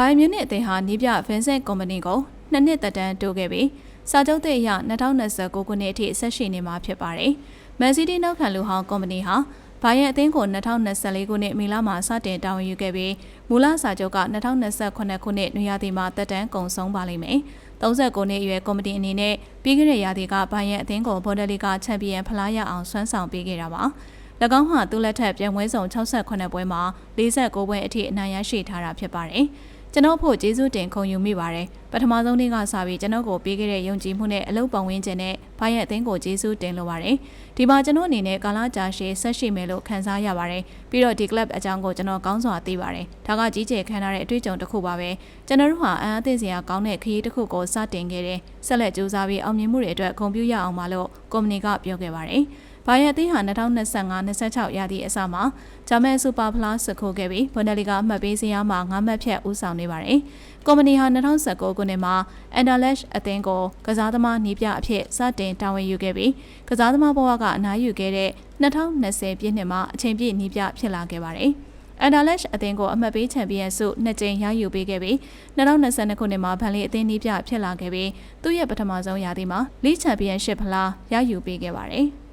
ဘိုင်မြူနစ်အသင်းဟာနီးပြဗင်ဆန့်ကုမ္ပဏီကိုနှစ်နှစ်သက်တမ်းတိုးခဲ့ပြီးစာချုပ်သစ်အရ2029ခုနှစ်အထိဆက်ရှိနေမှာဖြစ်ပါတယ်။မန်စီးတီးနောက်ခံလူဟောင်းကုမ္ပဏီဟာဘိုင်ယန်အသင်းကို2024ခုနှစ်မေလမှာစတင်တာဝန်ယူခဲ့ပြီးမူလစာချုပ်က2028ခုနှစ်နွေရာသီမှာတက်တန်းကုန်ဆုံးပါလိမ့်မယ်။39နှစ်အရွယ်ကော်မတီအနေနဲ့ပြီးခဲ့တဲ့ရာသီကဘိုင်ယန်အသင်းကိုဘော်ဒလီကချန်ပီယံဖလားရအောင်ဆွမ်းဆောင်ပေးခဲ့တာပါ။၎င်းဟာသူ့လက်ထက်ပြန်ဝဲဆောင်68ပွဲမှာ49ပွဲအထိအနိုင်ရရှိထားတာဖြစ်ပါတယ်။ ကျွန်တော်ဖို့ကျေးဇူးတင်ခုံယူမိပါတယ်ပထမဆုံးနေ့ကစပြီးကျွန်တော်ကိုပေးခဲ့တဲ့ယုံကြည်မှုနဲ့အလုပ်ပတ်ဝန်းကျင်နဲ့ဘာရဲ့အသင်းကိုကျေးဇူးတင်လိုပါတယ်ဒီမှာကျွန်တော်အနေနဲ့ကာလာကြာရှည်ဆက်ရှိမယ်လို့ခံစားရပါတယ်ပြီးတော့ဒီ club အကြောင်းကိုကျွန်တော်ကောင်းစွာသိပါတယ်ဒါကကြီးကျယ်ခံရတဲ့အတွေ့အကြုံတစ်ခုပါပဲကျွန်တော်တို့ဟာအံအသင့်စရာကောင်းတဲ့ခရီးတစ်ခုကိုစတင်ခဲ့တယ်ဆက်လက်ကြိုးစားပြီးအောင်မြင်မှုတွေအတွက်ဂုဏ်ပြုရအောင်ပါလို့ကုမ္ပဏီကပြောခဲ့ပါတယ် ဘာယက်သင်းဟာ2025-26ရာသီအစမှာဂျာမန်စူပါဖလားစခိုးခဲ့ပြီးဘွန်ဒလီကအမှတ်ပေးစရာမှာ9မှတ်ဖြတ်ဦးဆောင်နေပါတယ်။ကုမ္ပဏီဟာ2019ခုနှစ်မှာအန်ဒါလက်အသင်းကိုကစားသမားနီးပြအဖြစ်စတင်တာဝန်ယူခဲ့ပြီးကစားသမားဘဝကအနားယူခဲ့တဲ့2020ပြည့်နှစ်မှာအချိန်ပြည့်နီးပြဖြစ်လာခဲ့ပါတယ်။အန်ဒါလက်အသင်းကိုအမှတ်ပေးချန်ပီယံဆုနှစ်ကြိမ်ရယူပေးခဲ့ပြီး2022ခုနှစ်မှာဗန်လီအသင်းနီးပြဖြစ်လာခဲ့ပြီးသူ့ရဲ့ပထမဆုံးရာသီမှာလီချန်ပီယံရှစ်ဖလားရယူပေးခဲ့ပါတယ်။